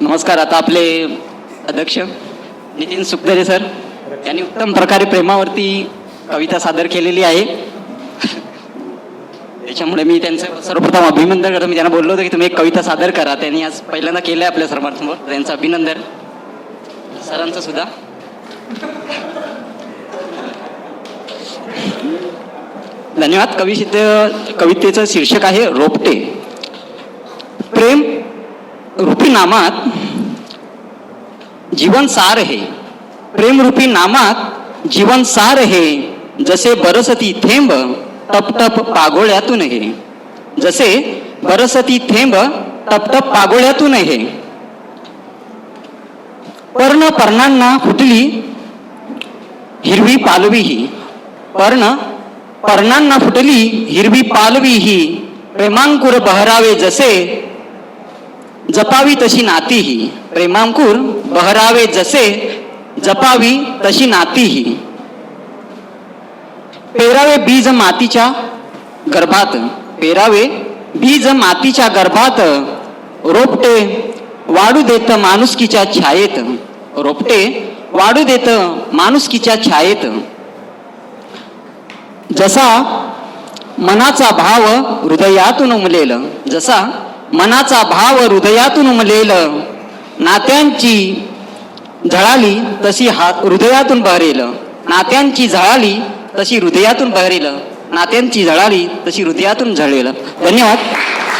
नमस्कार आता आपले अध्यक्ष नितीन सुखदरे सर यांनी उत्तम प्रकारे प्रेमावरती कविता सादर केलेली आहे. त्याच्यामुळे मी त्यांचं सर्वप्रथम अभिनंदन करतो. मी त्यांना बोललो होतो की तुम्ही एक कविता सादर करा. त्यांनी आज पहिल्यांदा केलं आहे आपल्या सर्वांसमोर. त्यांचं अभिनंदन. सरांचं सुद्धा. धन्यवाद. कविसिद्ध कवितेचं शीर्षक आहे रोपटे. प्रेम रूपी नामात जीवन सार हे। प्रेमरूपी नामात जीवन सार हे। जसे बरसती थेंब टपटप पागोळ्यातून हे। जसे बरसती थेंब टपटप पागोळ्यातून हे। पर्ण पर्णांना फुटली हिरवी पालवी ही। पर्ण पर्णांना फुटली हिरवी पालवी ही। प्रेमांकुर बहरावे जसे जपावी तशी नाती ही प्रेमांकुर बहरावे जसे जपावी तशी नाती ही पेरावे बीज मातीच्या गर्भात. पेरावे बीज मातीच्या गर्भात. रोपटे वाढू देत माणुसकीच्या छायेत. रोपटे वाढू देत माणुसकीच्या छायेत. जसा मनाचा भाव हृदयातून उमलेल जसा मनाचा भाव हृदयातून उमलेल नात्यांची झळाली तशी हात हृदयातून बहरेल. नात्यांची झळाली तशी हृदयातून बहरेल. नात्यांची झळाली तशी हृदयातून झळेल. धन्यवाद.